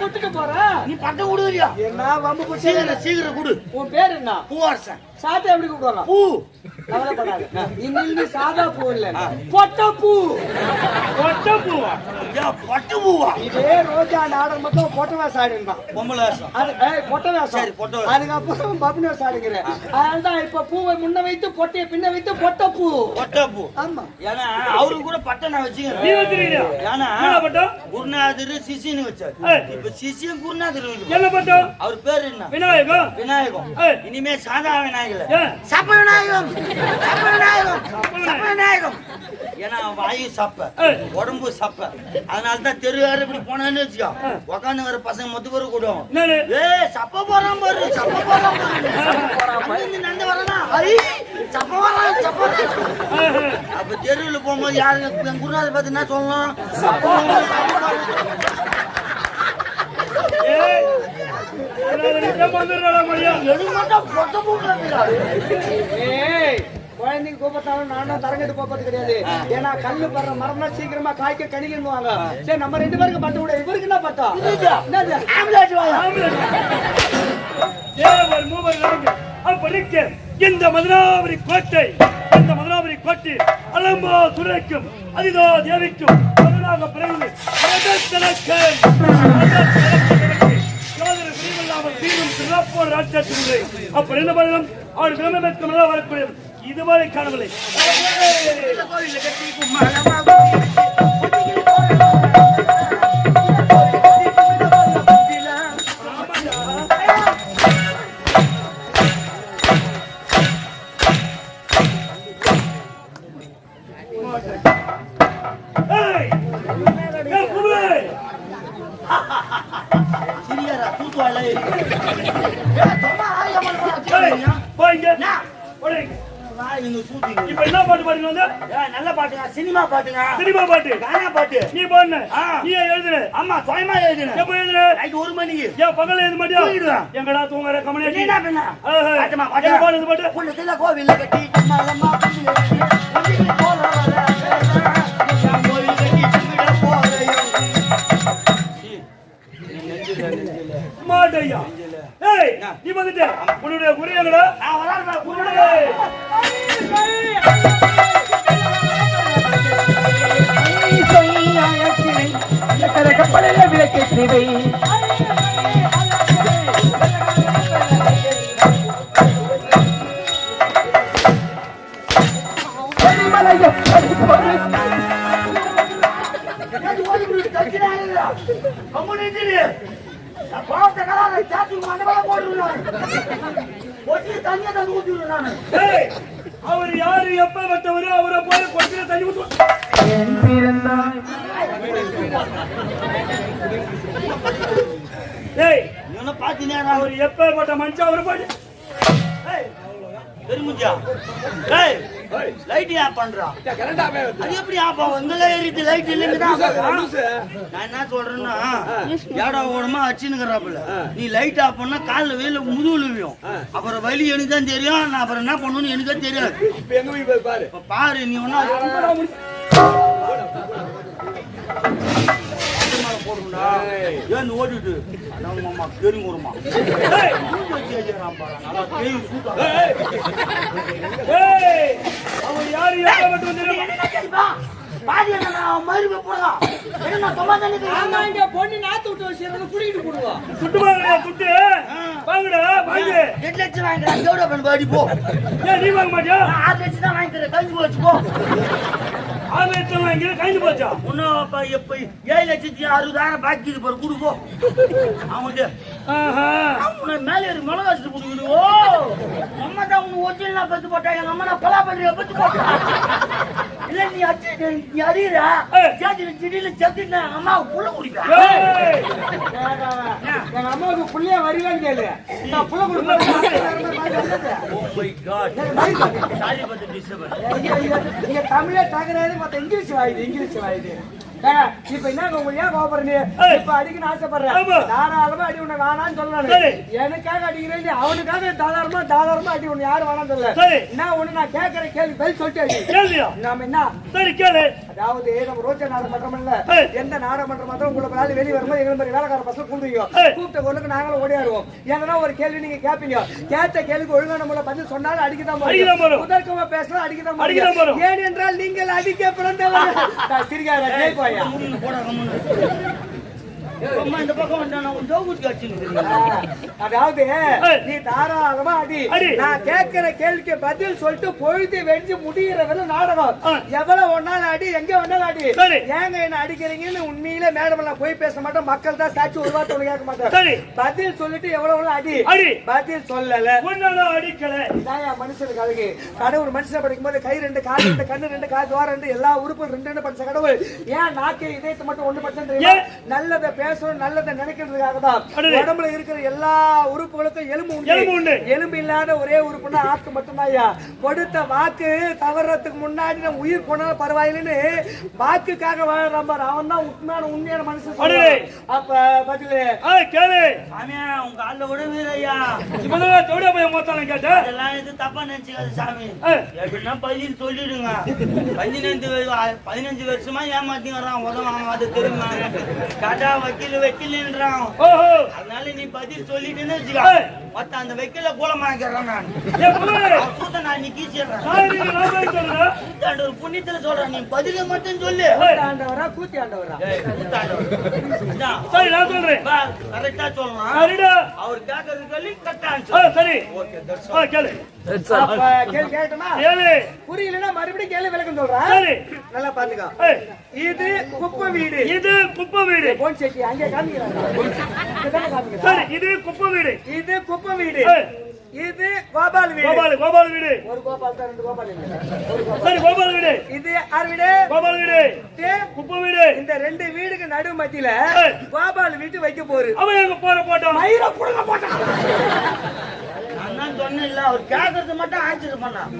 போற நீ பட்டம் கொடுக்குறியா என்ன வம்பு சீக்கிரம் சீக்கிரம் கொடு. உன் பேர் என்ன? பூவாரசன் சாட்டை எப்படி கூப்பிடுவாங்க பூ. கவலைப்படாத. நீ சாதா பூ இல்ல. பொட்ட பூ கொட்டை பூவா ஏன் பட்டு பூவா இதே ரோஜா நாடகம் மட்டும் பொட்ட வேஷம் ஆடிருந்தான் பொம்பளை வேஷம் அது ஏய், பொட்ட வேஷம் சரி, பொட்ட வேஷம். அதுக்கப்புறம் பப்னி வேஷம் ஆடுகிறேன் அதனாலதான் இப்ப பூவை முன்ன வைத்து பொட்டையை பின்ன வைத்து பொட்ட பூ பட்டை பூ ஆமா. ஏன்னா அவருக்கு கூட பட்டம் நான் நீ வச்சுக்கிறேன் வச்சிருக்கியா ஏன்னா என்ன பட்டம் குருநாதர் சிசின்னு வச்சாரு. இப்ப சிசியும் குருநாதர். என்ன பட்டம் அவர் பேர் என்ன? விநாயகம். விநாயகம். இனிமே சாதா விநாயகர் சப்ப விநாயகம். சப்ப விநாயகம் சப்ப விநாயகம் ஏன்னா வாயு சப்ப. உடம்பு சப்ப. அதனால தான் தெரு யாரு இப்படி போனான்னு வச்சுக்கோ. உக்காந்து வர பசங்க மொத்த பேரும் என்னது? ஏய் சப்ப போறான் பாரு சப்ப போறான் பாரு. நடந்து வரானா ஐ சப்ப வரான் சப்ப. அப்ப தெருவில் போகும்போது யாருங்க என் குருநாதர் பார்த்து என்ன சொல்லணும்? சப்ப பொட்ட குழந்தைங்க கூப்பிட்டாலும் நானும் தரங்கட்டு போறது கிடையாது. ஏன்னா கல்லு படுற மரம்னா சீக்கிரமா காய்க்க கணிக்கணுவாங்க சரி நம்ம ரெண்டு பேருக்கு பட்டம் விட. இவருக்கு என்ன நான்கு அப்படிக்க இந்த மதுராபுரி கோட்டை இந்த மதுராபுரி கோட்டை அலம்பா துரைக்கும் அதிதோ தேவிக்கும் பிறகு மீண்டும் சிறப்பு சிறப்போர் ராட்சத்திலே அப்படி இருந்த போதிலும் அவர் விரும்ப பெற்ற மதுரா வரக்கூடிய இதுவரை காணவில்லை இப்ப என்ன பாட்டு பாடுங்க வந்து நல்ல பாட்டுங்க சினிமா பாட்டுங்க சினிமா பாட்டு கானா பாட்டு நீ பாடுன. நீ எழுதுன ஆமா சுயமா எழுதுனேன் எப்ப எழுதுன நைட் ஒரு மணிக்கு ஏன் பகல எழுத மாட்டியா தூங்கிடுவேன். எங்கடா தூங்குற கமலே நீ என்ன பண்ண ஆஹா. பாட்டுமா என்ன பாடு பாட்டு பாட்டு குள்ளத்துல கோவில்ல கட்டி போற வர மாட்டையா ஏய் நீ வந்துட்ட உன்னுடைய குறி எங்கடா நான் வராம குருடே ஏய், கப்பலில் விளக்கு சிவை மலையம் ஏய், அவர் யாரு? எப்ப வந்தவரு? அவரை போய் கொஞ்சம் தண்ணி ஊத்து. என் பிறந்தாய் ஏய் பாத்தீங்கன்னா அவர் எப்ப மனுஷன்? அவரை போய் பெருமுஜா ஏய் லைட் ஆஃப் பண்றா? அது எப்படி ஆஃப் ஆகும்? இங்க ஏறிட்டு லைட் இல்லைங்க நான் என்ன சொல்றேன்னா ஏடா ஓடமா அச்சுனுங்கிறாப்புல நீ லைட் ஆஃப் பண்ணா கால்ல வெயில முதுகுல விழும் அப்புறம் வலி எனக்கு தான் தெரியும். நான் அப்புறம் என்ன பண்ணணும்னு எனக்கு தான் தெரியாது. இப்ப பாரு. நீ ஒன்னா ஏன் ஓடிட்டு? நல்லா சூட்டா பாதி என்ன நான் மறுபடியும் போடா என்ன தொம்மா தண்ணி ஆமா இங்க பொண்ணு நாத்து விட்டு வச்சு குடிக்கிட்டு போடுவோம் சுட்டு வாங்கடா சுட்டு. வாங்கடா வாங்கு. எட்டு லட்சம் வாங்கிக்கிறேன் ஜோடா பண்ண பாடி போ. ஏன் நீ வாங்க மாட்டியா? நான் ஆறு லட்சம் தான் வாங்கிக்கிறேன். கழிஞ்சு போச்சு போ. ஆறு லட்சம் வாங்கி கைது போச்சா? இன்னும் இப்ப எப்ப? ஏழு லட்சத்தி அறுபதாயிரம் பாக்கி இது பாரு கொடுப்போ அவன்கிட்ட ஆஹா. அவனை மேலே ஏறி மிளகா வச்சுட்டு கொடுக்குது ஓ. அம்மா தான் உனக்கு ஒரிஜினலா பத்து போட்டா எங்க அம்மா நான் கொலா பண்றிய பத்து போட்டா. இல்ல நீ அச்சு நீ அறியுற ஏய். ஜாதி திடீர்னு செத்துட்டு அம்மா புள்ள குடிப்பா? ஏய். எங்க அம்மாவுக்கு புள்ளைய வரலன்னு கேளு. நான் புள்ள கொடுப்பேன். டிஸ்டர்பன்ஸ் இங்க தமிழே தகராறு இங்கிலீஷ் வாயுது இங்கிலீஷ் வாயுது. இப்ப என்ன ஏன் ஏய். இப்ப அடிக்கணும்னு ஆசைப்படுற ஆமா. தாராளமா அடி உன்னை வேணாம்னு சொல்லணும். எனக்காக அடிக்கிறேன் அவனுக்காக தாராளமா தாராளமா அடி உன்னை யாரும் சரி. என்ன ஒண்ணு நான் கேட்கற கேள்வி பதில் சொல்லிட்டு அடி கேள்வியா நாம என்ன சரி கேளு அதாவது நம்ம ரோஜா நாடகம் இல்ல. எந்த நாடகம் மாத்திரம் உங்களை வெளியே வரும்போது எங்களை மாதிரி வேலைக்கார பசங்க கூப்பிடுவீங்க. கூப்பிட்ட கொண்டுக்கு நாங்களும் ஓடியாடுவோம் எதனா ஒரு கேள்வி நீங்க கேட்பீங்க கேட்ட கேள்விக்கு ஒழுங்கான முறை பதில் சொன்னாலும் அடிக்கதான். முதற்கமா பேசினா அடிக்கதான். ஏன் என்றால் நீங்கள் அடிக்க பிறந்தவர் சிரிக்காத போடா, அம்மா, இந்த பக்கம் வந்தா நான் உன் ஜோகுத்தி அடிச்சுன்னு அதாவது ஏய். நீ தாராளமா அடி. நான் கேட்கிற கேள்விக்கு பதில் சொல்லிட்டு பொழுது வெடிச்சு முடிகிற வரை நாடகம். எவ்வளவு ஒன்னாலும் அடி எங்க வேணாலும் அடி. ஏங்க என்ன அடிக்கிறீங்கன்னு உண்மையில மேடம் நான் போய் பேச மாட்டேன் மக்கள் தான் சாட்சி வார்த்தை ஒண்ணு கேட்க மாட்டேன். பதில் சொல்லிட்டு எவ்வளவு அடி அடி. பதில் சொல்லல அடிக்கல மனுஷனுக்கு அழகு கடவுள் மனுஷனை படிக்கும் போது கை ரெண்டு கால் ரெண்டு கண்ணு ரெண்டு கால் துவாரம் ரெண்டு எல்லா உறுப்பும் ரெண்டு ரெண்டு படிச்ச கடவுள் ஏன் நாக்கு இதயத்தை மட்டும் ஒண்ணு படிச்சா தெரியுமா ஏன்? நல்லதை பேசணும் நல்லதை நினைக்கிறதுக்காக தான். உடம்புல இருக்கிற எல்லா உறுப்புகளுக்கும் எலும்பு எலும்பு உண்டு. உண்டு எலும்பு இல்லாத ஒரே உறுப்புனா ஆக்கு மட்டும்தான் ஐயா. கொடுத்த வாக்கு தவறதுக்கு முன்னாடி நம்ம உயிர் போனாலும் பரவாயில்லைன்னு வாக்குக்காக வாழ்றான் பாரு அவன் தான் உண்மையான உண்மையான மனுஷன். அப்ப பதிலு கேளு. சாமியா உங்க காலில் விட வீரையா இப்பதான் தோட போய் மொத்தம் கேட்டேன் அதெல்லாம் இது தப்பா நினைச்சுக்காது சாமி. எப்படின்னா பதில் சொல்லிடுங்க. பதினஞ்சு பதினஞ்சு வருஷமா ஏமாத்திங்கிறான் உதவாங்க அது தெரியுமா கடா வக்கீல் வக்கீல்ன்றான் ஓஹோ. அதனால நீ பதில் சொல்லிட்டுன்னு வச்சுக்க. மொத்த அந்த வக்கீல கூலமாக்கிறேன் நான். சூத்த நான் நீ கீச்சிடுறேன் கூத்தாண்டவர் புண்ணியத்துல சொல்றேன். நீ பதில மட்டும் சொல்லு. ஆண்டவரா கூத்தி ஆண்டவரா. சரி நான் சொல்றேன். கரெக்டா சொல்லலாம். சரிடா. அவர் கேட்கறது கேள்வி கரெக்டா சரி. ஓகே தட்ஸ் ஆ கேளு. புரியலன்னா மறுபடியும் கேள்வி விளக்கம் சொல்றேன் சரி. நல்லா பாத்துக்கோ இது குப்பை வீடு. இது குப்பை வீடு. போன் செட்டி சரி இது குப்பை வீடு. இது குப்பை வீடு. இது கோபால் வீடு. கோபால் கோபால் வீடு. ஒரு கோபால் தான் ரெண்டு கோபால் இல்ல. சரி கோபால் வீடு. இது யார் வீடு? கோபால் வீடு. இது குப்பை வீடு. இந்த ரெண்டு வீடுக்கு நடு மத்தியில. கோபால் வீட்டு வைக்க போரு அவன் எங்க போற போட்டான் மயிர புடுங்க போட்டான். நான் தான் சொன்னேன் இல்ல அவர் கேட்கறது மட்டும் ஆன்சர் பண்ணான்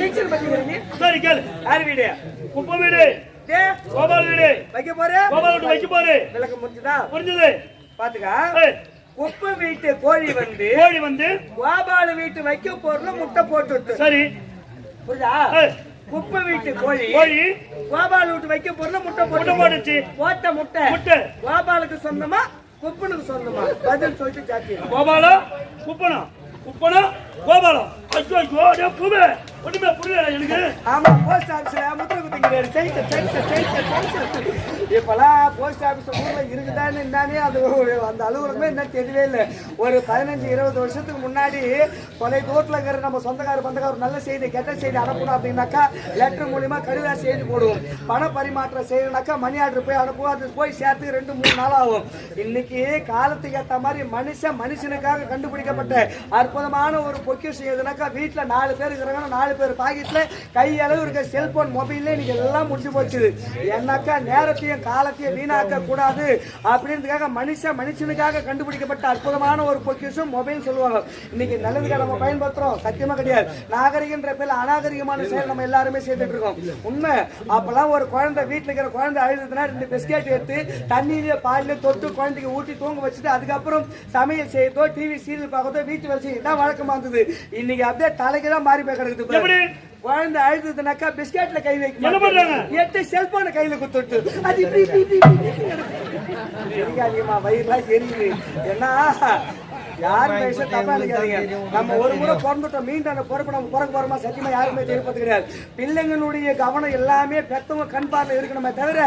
டீச்சர் பத்தி நீ சரி கேளு. யார் வீடு? குப்பை வீடு. கோபால் வீடு. வைக்க போரு கோபால் வீட்டு வைக்க போரு விளக்கம் முடிஞ்சுதா? புரிஞ்சது பாத்துக்கா. குப்பை வீட்டு கோழி வந்து கோழி வந்து கோபால் வீட்டு வைக்க போறல முட்டை போட்டு சரி. புரியுதா? குப்பை வீட்டு கோழி கோழி. கோபால் வீட்டு வைக்க பொருள் முட்டை போட்டு போட்டுச்சு. போட்ட முட்டை முட்டை. கோபாலுக்கு சொந்தமா? குப்பனுக்கு சொந்தமா? பதில் சொல்லிட்டு ஜாத்தி கோபாலா? குப்பனா? உப்பனா? கோபாலம். ஐயோ ஐயோ டே பூவே. ஒண்ணுமே புரியல எனக்கு. ஆமா போஸ்ட் ஆபீஸ்ல முத்திர குத்திங்கிறாரு ஜெயிச்ச ஜெயிச்ச ஜெயிச்ச ஜெயிச்ச இப்பெல்லாம் போஸ்ட் ஆஃபீஸ் ஊரில் இருக்குதான்னு என்னன்னே அது அந்த அலுவலகமே என்ன தெரியவே இல்லை. ஒரு பதினஞ்சு இருபது வருஷத்துக்கு முன்னாடி தொலை தூரத்தில் இருக்கிற நம்ம சொந்தக்கார பந்தக்கார நல்ல செய்தி கெட்ட செய்தி அனுப்பணும் அப்படின்னாக்கா லெட்டர் மூலிமா கடிதா செய்தி போடுவோம். பண பரிமாற்றம் செய்யணும்னாக்கா மணி ஆர்டர் போய் அனுப்புவோம். அது போய் சேர்த்து ரெண்டு மூணு நாள் ஆகும். இன்னைக்கு காலத்துக்கு ஏற்ற மாதிரி மனுஷன் மனுஷனுக்காக கண்டுபிடிக்கப்பட்ட அற்புதமான ஒரு பொக்கிஷம் எதுனாக்கா வீட்டில் நாலு பேர் இருக்கிறாங்கன்னா நாலு பேர் பாக்கெட்டில் கையளவு இருக்க செல்போன் மொபைல்ல இன்னைக்கு எல்லாம் முடிஞ்சு போச்சு. ஏன்னாக்கா நேரத்தையும் காலத்தையே வீணாக்க கூடாது அப்படின்றதுக்காக மனுஷன் மனுஷனுக்காக கண்டுபிடிக்கப்பட்ட அற்புதமான ஒரு பொக்கிஷம் மொபைல் சொல்லுவாங்க. இன்னைக்கு நல்லதுக்காக நம்ம பயன்படுத்துறோம். சத்தியமா கிடையாது. நாகரிகன்ற பேர்ல அநாகரிகமான செயல் நம்ம எல்லாருமே செய்துட்டு இருக்கோம். உண்மை. அப்பெல்லாம் ஒரு குழந்தை வீட்டுல இருக்கிற குழந்தை அழுதுனா ரெண்டு பிஸ்கெட் எடுத்து தண்ணியில பாலில தொட்டு குழந்தைக்கு ஊட்டி தூங்க வச்சுட்டு அதுக்கப்புறம் சமையல் செய்யறதோ டிவி சீரியல் பார்க்கறதோ வீட்டு வேலை செய்ய இதான் வழக்கமா இருந்தது. இன்னைக்கு அப்படியே தலைக்கு தான் மாறி போய் கிடக்குது குழந்தை அழுதுனாக்கா பிஸ்கெட்ல கை வைக்க என்ன பண்றாங்க? எட்டு செல்போனை கையில குத்துட்டு அது. எரியாதீங்கம்மா வயிறுலாம் எரியுது ஏன்னா யாருமே பேச தப்பா நினைக்காதீங்க. நம்ம ஒரு முறை பிறந்துட்டோம். மீண்டும் அந்த பொறுப்பு நம்ம பிறக்க போறோமா? சத்தியமா யாருமே தெரிவிப்பது கிடையாது பிள்ளைங்களுடைய கவனம் எல்லாமே பெத்தவங்க கண் பார்வை இருக்கணுமே தவிர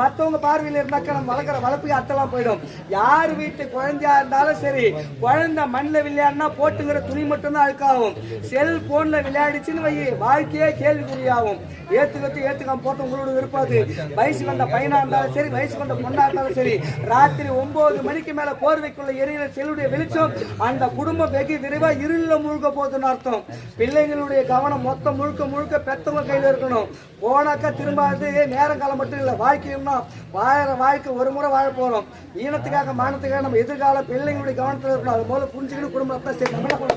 மற்றவங்க பார்வையில் இருந்தாக்கா நம்ம வளர்க்குற வளர்ப்புக்கு அத்தெல்லாம் போயிடும். யார் வீட்டு குழந்தையா இருந்தாலும் சரி குழந்தை மண்ணில் விளையாடினா போட்டுங்கிற துணி மட்டும்தான் அழுக்காகும். செல் போன்ல விளையாடிச்சுன்னு வை வாழ்க்கையே கேள்விக்குறியாகும். ஏத்துக்கத்து ஏத்துக்காம போட்டு உங்களோட இருப்பாது. வயசு கொண்ட பையனா இருந்தாலும் சரி வயசு கொண்ட பொண்ணா இருந்தாலும் சரி ராத்திரி ஒன்பது மணிக்கு மேல போர்வைக்குள்ள எரியிற செல்லுடைய வெளிச்சம் அந்த குடும்பம் வெகு விரைவா இருள முழுக்க போகுதுன்னு அர்த்தம். பிள்ளைங்களுடைய கவனம் மொத்தம் முழுக்க முழுக்க பெத்தவங்க கையில இருக்கணும். போனாக்கா திரும்ப அது நேரம் காலம் மட்டும் இல்ல வாழ்க்கையும்னா வாழற வாழ்க்கை ஒரு முறை வாழ போறோம். ஈனத்துக்காக மானத்துக்காக நம்ம எதிர்கால பிள்ளைங்களுடைய கவனத்துல இருக்கணும். அது போல புரிஞ்சுக்கணும் குடும்பத்தை சரி நம்ம என்ன பண்ண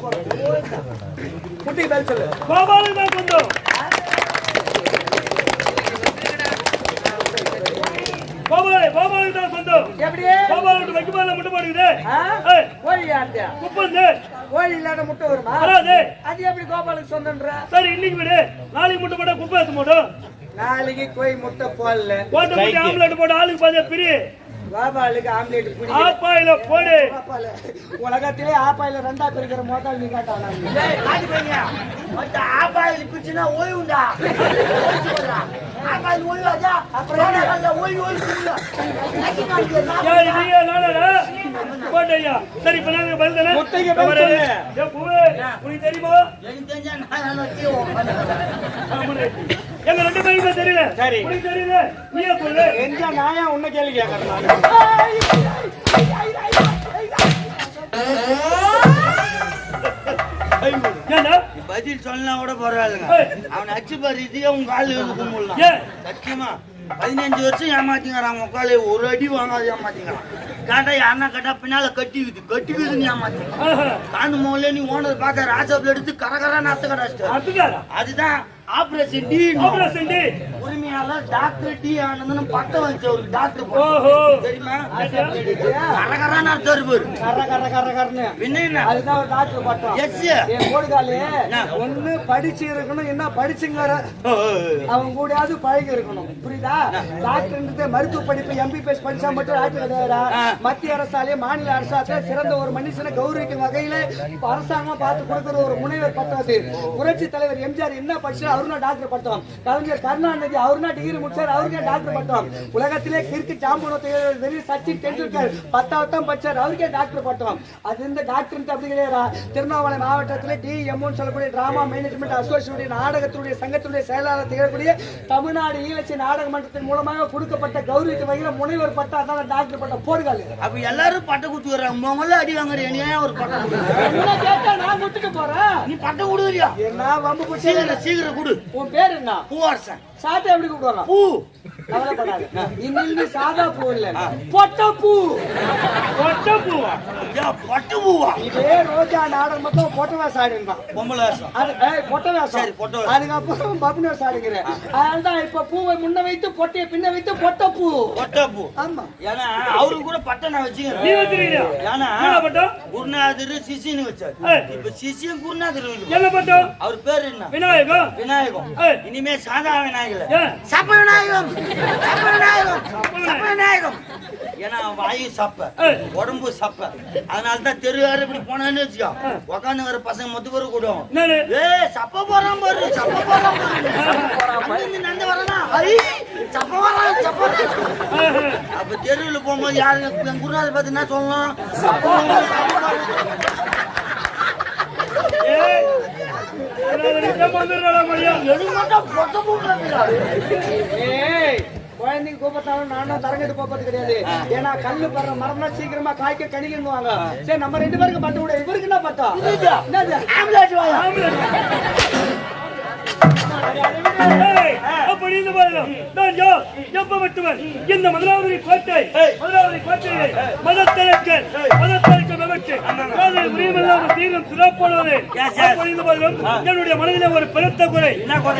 குட்டி பதில் சொல்லு. கோபாலுக்கு தான் சொந்தம். எப்படி கோபால் விட்டு வைக்க போதுல முட்டை? ஏய், கோழி ஆண்டியா குப்பை வந்து கோழி இல்லாத முட்டை வருமா? வராது. அது எப்படி கோபாலுக்கு சொந்தன்ற சரி இன்னைக்கு விடு. நாளைக்கு முட்டை போட்டா குப்பை எடுத்து போடும். நாளைக்கு கோழி முட்டை போடல. போட்ட முட்டை ஆம்லெட் போட்டு ஆளுக்கு பாதியா பிரி. கோபாலுக்கு ஆம்லேட் பிடிக்கும் ஆப்பாயில போடு ஆப்பால உலகத்திலே ஆப்பாயில ரெண்டா பிரிக்கிற மோதால் நீ காட்டானா டேய், காட்டு பையன். மத்த ஆப்பாயில் பிச்சுனா ஓய்வுண்டா. ஆப்பாயில் ஓய்வாச்சா? அப்புறம் கண்ட ஓய்வு ஓய்வு. ஏய், நீயே நானடா? போட்டையா. சரி, இப்ப? முட்டைக்கு. ஏய், பூவே, உனக்கு தெரியுமா? எனக்கு தெரிஞ்சா நான். எங்க ரெண்டு தெரியல. சரி. உனக்கு தெரியல. நீயே சொல்லு. எந்த நாயா உன்ன கேள்வி கேட்கறேன் பதில் சொன்னா கூட பரவாயில்லைங்க. அவனை அச்சு பாரு இதையே உங்க காலு கும்பிடலாம்? சத்தியமா பதினஞ்சு வருஷம் ஏமாத்திங்கிறான் உக்கால ஒரு அடி வாங்காது ஏமாத்திங்கிறான் கேட்டா யாருன்னா கேட்டா பின்னால கட்டிக்குது கட்டிக்குதுன்னு ஏமாத்திங்க. காண்டு மோல நீ ஓனர் பார்க்க ராஜாப்ல எடுத்து கரகரா நாத்து அதுதானா? அதுதான் operation D operation D. you mean? உரிமையாளர் டாக்டர் டி ஆனந்தன் பட்டம் வச்சு அவருக்கு டாக்டர் ஓஹோ. தெரியுமா? எடுத்தியா? கரகரா நாத்து பாரு. கர்ற கர்ற கர்ற கர்றன்னு. பின்ன என்ன? அதுதான் ஒரு டாக்டர் பட்டம். எஸ் என் கோடிகாலு ஒண்ணு படிச்சு இருக்கணும் என்ன படிச்சுங்கிற அவன் கூடயாவது பழகி இருக்கணும். புரியுதா? டாக்டர்ன்றது மருத்துவ படிப்பு எம்பிபிஎஸ் படிச்சா மட்டும் டாக்டர் கிடையாதா மத்திய அரசாலே மாநில அரசாலே சிறந்த ஒரு மனுஷனை கௌரவிக்கும் வகையில அரசாங்கம் பார்த்து கொடுக்கிற ஒரு முனைவர் பட்டம் அது. புரட்சி தலைவர் எம்ஜிஆர் என்ன படிச்சார்? அவருனா டாக்டர் பட்டம். கலைஞர் கருணாநிதி அவருனா டிகிரி முடிச்சார் அவருக்கே டாக்டர் பட்டம். உலகத்திலே சாம்பியன் தெரியும் சச்சின் டெண்டுல்கர் பத்தாவது தான் படிச்சார் அவருக்கே டாக்டர் பட்டம். அது இந்த டாக்டர் அப்படி கிடையாதா? திருவண்ணாமலை மாவட்டத்தில் டிஎம்ஓன்னு சொல்லக்கூடிய டிராமா மேனேஜ்மெண்ட் அசோசியேஷனுடைய நாடகத்துடைய சங்கத்துடைய செயலாளர் திகழக்கூடிய தமிழ்நாடு ஈழச்சி நாடக மன்றத்தின் மூலமாக கொடுக்கப்பட்ட கௌரவிக்கு வகையில் முனைவர் பட்டா தான் டாக்டர் பட்டம். போடுகால் அப்ப எல்லாரும் பட்டம் குத்து வர்றாங்க. உங்கள அடி வாங்குற ஏன் ஒரு பட்டம் கொடுக்குற? என்ன கேட்டா நான் முட்டுக்கு போறேன்? நீ பட்டம் கொடுக்குறியா? என்ன வம்பு சீக்கிரம் சீக்கிரம் கொடு. உன் பேர் என்ன? பூவாரசன். சாட்டை எப்படி கூப்பிடுவாங்க பூ. கவலைப்படாத. இன்னிலிருந்து சாதா பூ இல்ல பொட்ட பூ. பூவா? பட்டு பூவா இதே ரோஜா நாடகம் மட்டும் பொட்ட வேஷம் ஆடிருந்தான் பொம்பளை வேஷம் அது பொட்ட வேஷம் சரி, பொட்ட. அதுக்கப்புறம் பப்னு வேஷம் இப்ப பூவை முன்ன வைத்து பொட்டையை பின்ன வைத்து பொட்ட பூ ஒட்ட பூ ஆமா ஏன்னா அவருக்கு கூட பட்டம் நான் நீ? ஏன்னா பட்டம்? குருநாதர் சிசின்னு வச்சாரு. இப்ப சிசியும் குருநாதர் இருக்கு. என்ன பட்டம்? அவர் பேர் என்ன விநாயகம் விநாயகம். இனிமே சாதா விநாயகர்? சப்ப விநாயகம் சப்ப விநாயகம் சப்ப விநாயகம் ஏன்னா வாயு சப்ப. உடம்பு சப்ப. அதனால தான் தெருவாரு இப்படி போனான்னு வச்சுக்கோ. உக்காந்து வர பசங்க மொத்த பேரு கூடுவோம் என்னது? ஏய் சப்ப போறான் பாரு சப்ப போறான் பாரு. நடந்து வரனா ஐ சப்ப வரான் சப்ப. அப்ப தெருவில் போகும்போது யாருங்க என் குருநாதர் பார்த்து என்ன மரியா. எதுக்கு மட்டும் பொட்ட போடுறாங்க ஏய் குழந்தைங்க கூப்பிட்டாலும் நானும் தரங்கட்டு போறது கிடையாது. ஏன்னா கல்லு படுற மரம்னா சீக்கிரமா காய்க்க கணிக்கணுவாங்க சரி நம்ம ரெண்டு பேருக்கு பட்டம் விட. இவருக்கு என்ன ஏய், அப்படி இந்த பாருங்க. நான் யார்? எப்ப வெட்டுவன்? இந்த மதுராபுரி கோட்டை மதுராபுரி கோட்டையை காதல் உரியமில்லாமல் அப்படி இந்த பாருங்க. என்னுடைய மனதிலே ஒரு பெருத்த குறை.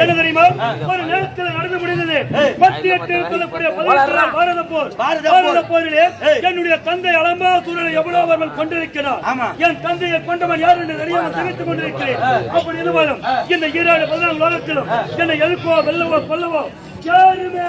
என்ன தெரியுமா? ஒரு நேரத்தில் நடந்து முடிந்தது. பத்து எட்டு இருக்கக்கூடிய பதினெட்டாம் பாரத போர். பாரத போர். பாரத போரிலே. என்னுடைய தந்தை அலம்பா சூழலை எவ்வளவு அவர்கள் கொண்டிருக்கிறார். என் தந்தையை கொண்டவன் யார் என்று தெரியாமல் திகைத்துக் கொண்டிருக்கிறேன். அப்படி இருவரும் இந்த ஈராடு பதினாலு உலகத்திலும் என்னை எதுக்கோ வெல்லவோ கொல்லவோ யாருமே